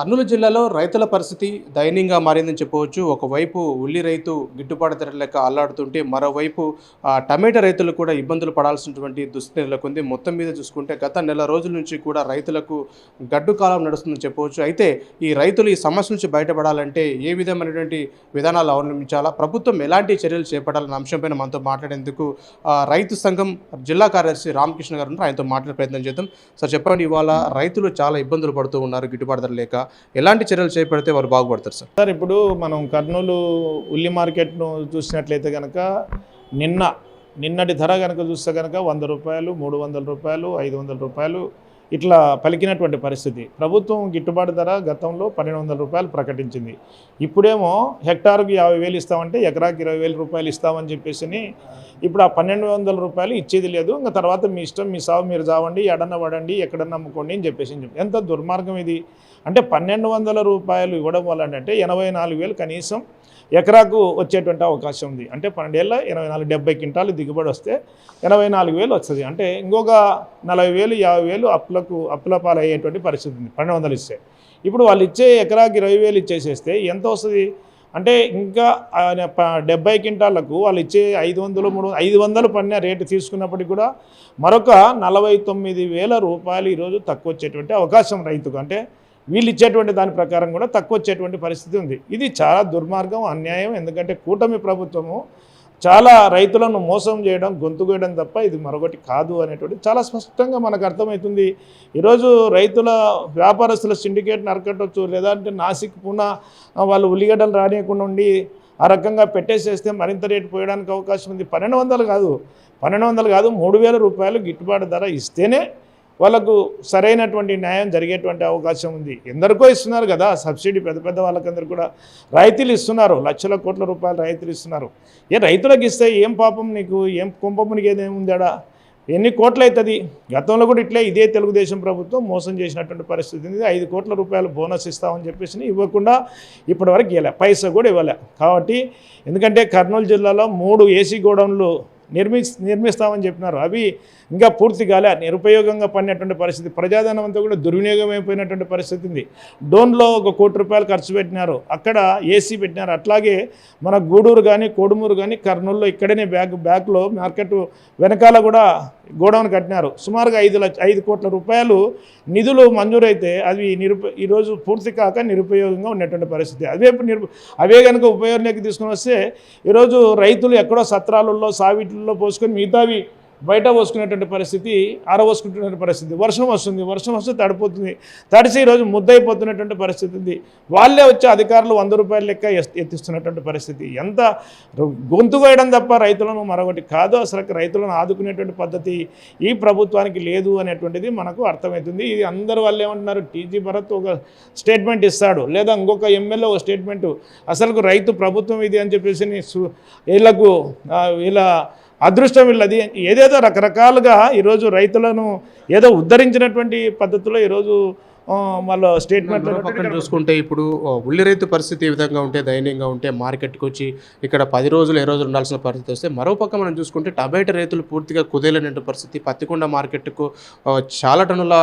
కర్నూలు జిల్లాలో రైతుల పరిస్థితి దయనీయంగా మారిందని చెప్పవచ్చు. ఒకవైపు ఉల్లి రైతు గిట్టుబాటు ధర లెక్క అల్లాడుతుంటే మరోవైపు టమాటా రైతులు కూడా ఇబ్బందులు పడాల్సినటువంటి దుస్థితి నెలకొంది. మొత్తం మీద చూసుకుంటే గత నెల రోజుల నుంచి కూడా రైతులకు గడ్డు కాలం నడుస్తుందని చెప్పవచ్చు. అయితే ఈ రైతులు ఈ సమస్య నుంచి బయటపడాలంటే ఏ విధమైనటువంటి విధానాలు అవలంబించాలా? ప్రభుత్వం ఎలాంటి చర్యలు చేపట్టాలన్న అంశంపైన మనతో మాట్లాడేందుకు రైతు సంఘం జిల్లా కార్యదర్శి రామకృష్ణ గారు ఆయనతో మాట్లాడే ప్రయత్నం చేద్దాం. సార్ చెప్పండి ఇవాళ రైతులు చాలా ఇబ్బందులు పడుతూ ఉన్నారు గిట్టుబాటు ధర లేక. ఎలాంటి చర్యలు చేపడితే వారు బాగుపడతారు సార్? సార్ ఇప్పుడు మనం కర్నూలు ఉల్లి మార్కెట్ను చూసినట్లయితే కనుక నిన్న నిన్నటి ధర కనుక చూస్తే కనుక వంద రూపాయలు మూడు వందల రూపాయలు ఐదు వందల రూపాయలు ఇట్లా పలికినటువంటి పరిస్థితి. ప్రభుత్వం గిట్టుబాటు ధర గతంలో పన్నెండు వందల రూపాయలు ప్రకటించింది. ఇప్పుడేమో హెక్టార్కి యాభై వేలు ఇస్తామంటే ఎకరాకి ఇరవై వేల రూపాయలు ఇస్తామని చెప్పేసి ఇప్పుడు ఆ పన్నెండు వందల రూపాయలు ఇచ్చేది లేదు. ఇంకా తర్వాత మీ ఇష్టం మీ సాగు మీరు చావండి ఎడన్న పడండి ఎక్కడన్నా అమ్ముకోండి అని చెప్పేసి ఎంత దుర్మార్గం ఇది? అంటే పన్నెండు వందల రూపాయలు ఇవ్వడం వల్ల అంటే ఎనభై నాలుగు వేలు కనీసం ఎకరాకు వచ్చేటువంటి అవకాశం ఉంది. అంటే పన్నెండేళ్ళ ఎనభై నాలుగు డెబ్బై క్వింటాలు దిగుబడి వస్తే ఎనభై నాలుగు వేలు వస్తుంది. అంటే ఇంకొక నలభై వేలు యాభై వేలు అప్పులకు అప్పుల పాలయ్యేటువంటి పరిస్థితి ఉంది. పన్నెండు వందలు ఇస్తే. ఇప్పుడు వాళ్ళు ఇచ్చే ఎకరాకి ఇరవై వేలు ఇచ్చేసేస్తే ఎంత వస్తుంది? అంటే ఇంకా డెబ్బై క్వింటాలకు వాళ్ళు ఇచ్చే ఐదు వందలు మూడు ఐదు వందలు పడిన రేటు తీసుకున్నప్పటికీ కూడా మరొక నలభై తొమ్మిది వేల రూపాయలు ఈరోజు తక్కువ వచ్చేటువంటి అవకాశం రైతుకు. అంటే వీళ్ళు ఇచ్చేటువంటి దాని ప్రకారం కూడా తక్కువ వచ్చేటువంటి పరిస్థితి ఉంది. ఇది చాలా దుర్మార్గం అన్యాయం. ఎందుకంటే కూటమి ప్రభుత్వము చాలా రైతులను మోసం చేయడం గొంతుకోయడం తప్ప ఇది మరొకటి కాదు అనేటువంటి చాలా స్పష్టంగా మనకు అర్థమవుతుంది ఈరోజు రైతుల వ్యాపారస్తుల సిండికేట్ని అరకట్టవచ్చు లేదంటే నాసిక్ పూనా వాళ్ళు ఉల్లిగడ్డలు రానియకుండా ఉండి ఆ రకంగా పెట్టేసేస్తే మరింత రేటు పోయడానికి అవకాశం ఉంది. పన్నెండు వందలు కాదు పన్నెండు వందలు కాదు మూడు వేల రూపాయలు గిట్టుబాటు ధర ఇస్తేనే వాళ్ళకు సరైనటువంటి న్యాయం జరిగేటువంటి అవకాశం ఉంది. ఎందరికో ఇస్తున్నారు కదా సబ్సిడీ పెద్ద పెద్ద వాళ్ళకందరూ కూడా రైతులు ఇస్తున్నారు. లక్షల కోట్ల రూపాయలు రైతులు ఇస్తున్నారు. ఏ రైతులకు ఇస్తే ఏం పాపం నీకు? ఏం కుంపమునికి ఏదేముందాడా ఎన్ని కోట్లు అవుతుంది గతంలో కూడా ఇట్లే ఇదే తెలుగుదేశం ప్రభుత్వం మోసం చేసినటువంటి పరిస్థితి ఉంది. ఐదు కోట్ల రూపాయలు బోనస్ ఇస్తామని చెప్పేసి ఇవ్వకుండా ఇప్పటివరకు ఇవ్వలే పైసా కూడా ఇవ్వలే. కాబట్టి ఎందుకంటే కర్నూలు జిల్లాలో మూడు ఏసీ గోడౌన్లు నిర్మి నిర్మిస్తామని చెప్పినారు. అవి ఇంకా పూర్తి కాలే. నిరుపయోగంగా పడినటువంటి పరిస్థితి ప్రజాధనం అంతా కూడా దుర్వినియోగం అయిపోయినటువంటి పరిస్థితి ఉంది. డోన్లో ఒక కోటి రూపాయలు ఖర్చు పెట్టినారు. అక్కడ ఏసీ పెట్టినారు. అట్లాగే మన గూడూరు కానీ కోడుమూరు కానీ కర్నూలులో ఇక్కడనే బ్యాక్ బ్యాక్లో మార్కెట్ వెనకాల కూడా గోడౌన్ కట్టినారు. సుమారుగా ఐదు లక్ష ఐదు కోట్ల రూపాయలు నిధులు మంజూరైతే అవి నిరుప ఈరోజు పూర్తి కాక నిరుపయోగంగా ఉన్నటువంటి పరిస్థితి. అదే నిరు అవే కనుక ఉపయోగంలోకి తీసుకుని వస్తే ఈరోజు రైతులు ఎక్కడో సత్రాలలో సావిట్లలో పోసుకొని మిగతావి బయట పోసుకునేటువంటి పరిస్థితి ఆరబోసుకుంటున్న పరిస్థితి. వర్షం వస్తుంది వర్షం వస్తే తడిపోతుంది. తడిసి ఈరోజు ముద్దయిపోతున్నటువంటి పరిస్థితి ఉంది. వాళ్ళే వచ్చే అధికారులు వంద రూపాయల లెక్క ఎత్తిస్తున్నటువంటి పరిస్థితి. ఎంత గొంతు వేయడం తప్ప రైతులను మరొకటి కాదు. అసలు రైతులను ఆదుకునేటువంటి పద్ధతి ఈ ప్రభుత్వానికి లేదు అనేటువంటిది మనకు అర్థమవుతుంది. ఇది అందరు వాళ్ళు ఏమంటున్నారు టీజీ భరత్ ఒక స్టేట్మెంట్ ఇస్తాడు. లేదా ఇంకొక ఎమ్మెల్యే ఒక స్టేట్మెంట్. అసలు రైతు ప్రభుత్వం ఇది అని చెప్పేసి వీళ్ళకు ఇలా అదృష్టం వీళ్ళది ఏదేదో రకరకాలుగా ఈరోజు రైతులను ఏదో ఉద్ధరించినటువంటి పద్ధతిలో ఈరోజు వాళ్ళ స్టేట్మెంట్ పక్కన చూసుకుంటే ఇప్పుడు ఉల్లి రైతు పరిస్థితి ఏ విధంగా ఉంటే దయనీయంగా ఉంటే మార్కెట్కి వచ్చి ఇక్కడ పది రోజులు ఏ రోజులు ఉండాల్సిన పరిస్థితి వస్తే మరో పక్క మనం చూసుకుంటే టమాటా రైతులు పూర్తిగా కుదేలైనటువంటి పరిస్థితి. పత్తికొండ మార్కెట్కు చాలా టన్నుల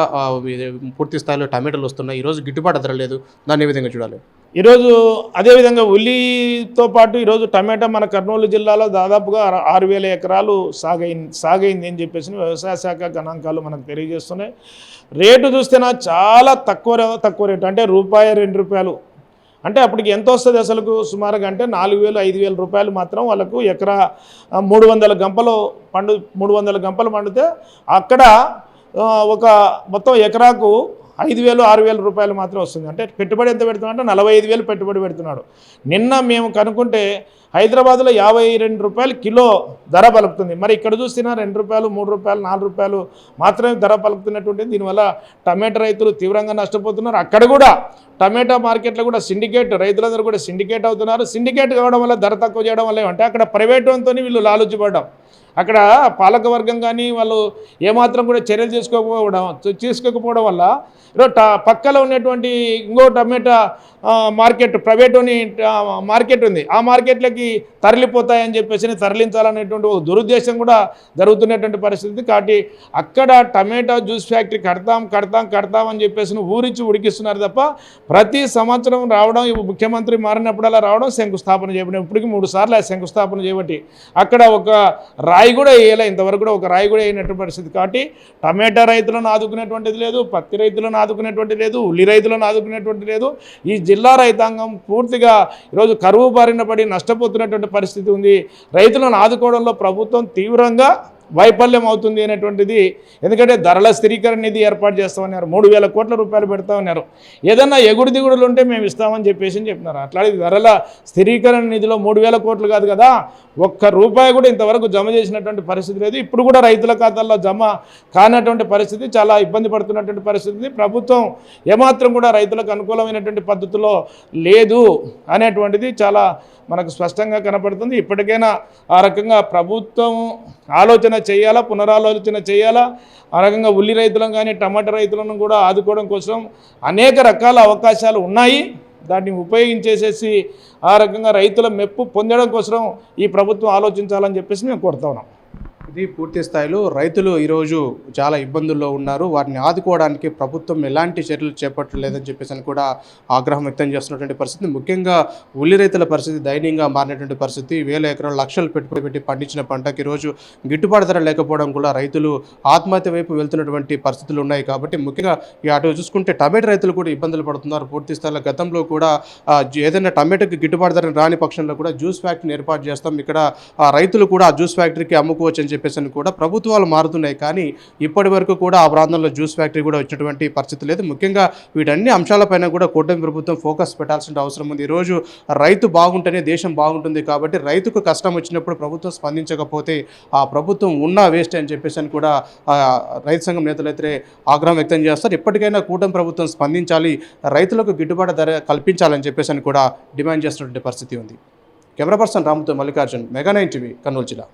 పూర్తి స్థాయిలో టమాటాలు వస్తున్నాయి. ఈరోజు గిట్టుబాటు ధర లేదు. దాన్ని ఏ విధంగా చూడాలి? ఈరోజు అదేవిధంగా ఉల్లితో పాటు ఈరోజు టమాటా మన కర్నూలు జిల్లాలో దాదాపుగా ఆరు- వేల ఎకరాలు సాగైంది సాగైంది అని చెప్పేసి వ్యవసాయ శాఖ గణాంకాలు మనకు తెలియజేస్తున్నాయి. రేటు చూస్తేనా చాలా తక్కువ తక్కువ రేటు. అంటే రూపాయి రెండు రూపాయలు. అంటే అప్పటికి ఎంత వస్తుంది అసలుకు? సుమారుగా అంటే నాలుగు వేలు ఐదు వేల రూపాయలు మాత్రం వాళ్ళకు ఎకరా మూడు వందల గంపలు పండు మూడు వందల గంపలు పండితే అక్కడ ఒక మొత్తం ఎకరాకు ఐదు వేలు ఆరు వేల రూపాయలు మాత్రం వస్తుంది. అంటే పెట్టుబడి ఎంత పెడుతున్నాడు అంటే నలభై ఐదు వేలు పెట్టుబడి పెడుతున్నాడు. నిన్న మేము కనుక్కుంటే హైదరాబాద్లో యాభై రెండు రూపాయలు కిలో ధర పలుకుతుంది. మరి ఇక్కడ చూసినా రెండు రూపాయలు మూడు రూపాయలు నాలుగు రూపాయలు మాత్రమే ధర పలుకుతున్నటువంటి దీనివల్ల టమాటా రైతులు తీవ్రంగా నష్టపోతున్నారు. అక్కడ కూడా టమాటా మార్కెట్లో కూడా సిండికేట్ రైతులందరూ కూడా సిండికేట్ అవుతున్నారు. సిండికేట్ కావడం వల్ల ధర తక్కువ చేయడం వల్ల ఏమంటే అక్కడ ప్రైవేట్ వంతో వీళ్ళు లాలుచిపడ్డాం. అక్కడ పాలకవర్గం కానీ వాళ్ళు ఏమాత్రం కూడా చర్యలు తీసుకోకపోవడం తీసుకోకపోవడం వల్ల ట పక్కలో ఉన్నటువంటి ఇంకో టమాటా మార్కెట్ ప్రైవేట్ని మార్కెట్ ఉంది. ఆ మార్కెట్లకి తరలిపోతాయని చెప్పేసి తరలించాలనేటువంటి ఒక దురుద్దేశం కూడా జరుగుతున్నటువంటి పరిస్థితి. కాబట్టి అక్కడ టమాటా జ్యూస్ ఫ్యాక్టరీ కడతాం కడతాం కడతాం అని చెప్పేసి ఊరించి ఉడికిస్తున్నారు తప్ప ప్రతి సంవత్సరం రావడం ముఖ్యమంత్రి మారినప్పుడల్లా రావడం శంకుస్థాపన చేయబడి ఇప్పటికి మూడు సార్లు ఆ శంకుస్థాపన చేయబట్టి అక్కడ ఒక రాయి కూడా వేయలే ఇంతవరకు కూడా ఒక రాయి కూడా వేయనటువంటి పరిస్థితి. కాబట్టి టమాటా రైతులను ఆదుకునేటువంటిది లేదు పత్తి రైతులను ఆదుకునేటువంటిది లేదు ఉల్లి రైతులను ఆదుకునేటువంటి లేదు. ఈ జిల్లా రైతాంగం పూర్తిగా ఈరోజు కరువు బారిన పడి నష్టపోతున్నటువంటి పరిస్థితి ఉంది. రైతులను ఆదుకోవడంలో ప్రభుత్వం తీవ్రంగా వైఫల్యం అవుతుంది అనేటువంటిది. ఎందుకంటే ధరల స్థిరీకరణ నిధి ఏర్పాటు చేస్తామన్నారు. మూడు వేల కోట్ల రూపాయలు పెడతామన్నారు. ఏదన్నా ఎగుడు దిగుడులు ఉంటే మేము ఇస్తామని చెప్పేసి చెప్పినారు అట్లాగే ధరల స్థిరీకరణ నిధిలో మూడు వేల కోట్లు కాదు కదా. ఒక్క రూపాయి కూడా ఇంతవరకు జమ చేసినటువంటి పరిస్థితి లేదు. ఇప్పుడు కూడా రైతుల ఖాతాల్లో జమ కానటువంటి పరిస్థితి చాలా ఇబ్బంది పడుతున్నటువంటి పరిస్థితి. ప్రభుత్వం ఏమాత్రం కూడా రైతులకు అనుకూలమైనటువంటి పద్ధతిలో లేదు అనేటువంటిది చాలా మనకు స్పష్టంగా కనపడుతుంది. ఇప్పటికైనా ఆ రకంగా ప్రభుత్వం ఆలోచన చేయాలా పునరాలోచన చేయాలా? ఆ రకంగా ఉల్లి రైతులను కానీ టమాటా రైతులను కూడా ఆదుకోవడం కోసం అనేక రకాల అవకాశాలు ఉన్నాయి. దాన్ని ఉపయోగించేసేసి ఆ రకంగా రైతుల మెప్పు పొందడం కోసం ఈ ప్రభుత్వం ఆలోచించాలని చెప్పేసి మేము కోరుతా ఉన్నాం. ఇది పూర్తి స్థాయిలో రైతులు ఈరోజు చాలా ఇబ్బందుల్లో ఉన్నారు. వారిని ఆదుకోవడానికి ప్రభుత్వం ఎలాంటి చర్యలు చేపట్టలేదని చెప్పేసి అని కూడా ఆగ్రహం వ్యక్తం చేస్తున్నటువంటి పరిస్థితి. ముఖ్యంగా ఉల్లి రైతుల పరిస్థితి దయనీయంగా మారినటువంటి పరిస్థితి. వేల ఎకరాలు లక్షలు పెట్టుబడి పెట్టి పండించిన పంటకి ఈరోజు గిట్టుబాటు ధర లేకపోవడం కూడా రైతులు ఆత్మహత్య వైపు వెళ్తున్నటువంటి పరిస్థితులు ఉన్నాయి కాబట్టి ముఖ్యంగా ఈ అటు చూసుకుంటే టమాటో రైతులు కూడా ఇబ్బందులు పడుతున్నారు. పూర్తి స్థాయిలో గతంలో కూడా ఏదైనా టమాటోకి గిట్టుబాటు ధర రాని పక్షంలో కూడా జ్యూస్ ఫ్యాక్టరీని ఏర్పాటు చేస్తాం. ఇక్కడ రైతులు కూడా ఆ జ్యూస్ ఫ్యాక్టరీకి అమ్ముకోవచ్చు అని చెప్పేసి అని కూడా ప్రభుత్వాలు మారుతున్నాయి. కానీ ఇప్పటి వరకు కూడా ఆ ప్రాంతంలో జ్యూస్ ఫ్యాక్టరీ కూడా వచ్చినటువంటి పరిస్థితి లేదు. ముఖ్యంగా వీటన్ని అంశాలపైన కూడా కూటమి ప్రభుత్వం ఫోకస్ పెట్టాల్సిన అవసరం ఉంది. ఈరోజు రైతు బాగుంటేనే దేశం బాగుంటుంది కాబట్టి రైతుకు కష్టం వచ్చినప్పుడు ప్రభుత్వం స్పందించకపోతే ఆ ప్రభుత్వం ఉన్నా వేస్ట్ అని చెప్పేసి అని కూడా రైతు సంఘం నేతలు అయితే ఆగ్రహం వ్యక్తం చేస్తారు. ఇప్పటికైనా కూటమి ప్రభుత్వం స్పందించాలి. రైతులకు గిట్టుబాటు ధర కల్పించాలని చెప్పేసి అని కూడా డిమాండ్ చేస్తున్నటువంటి పరిస్థితి ఉంది. Camera person రాముతో Mallikarjun mega nine TV Kurnool జిల్లా.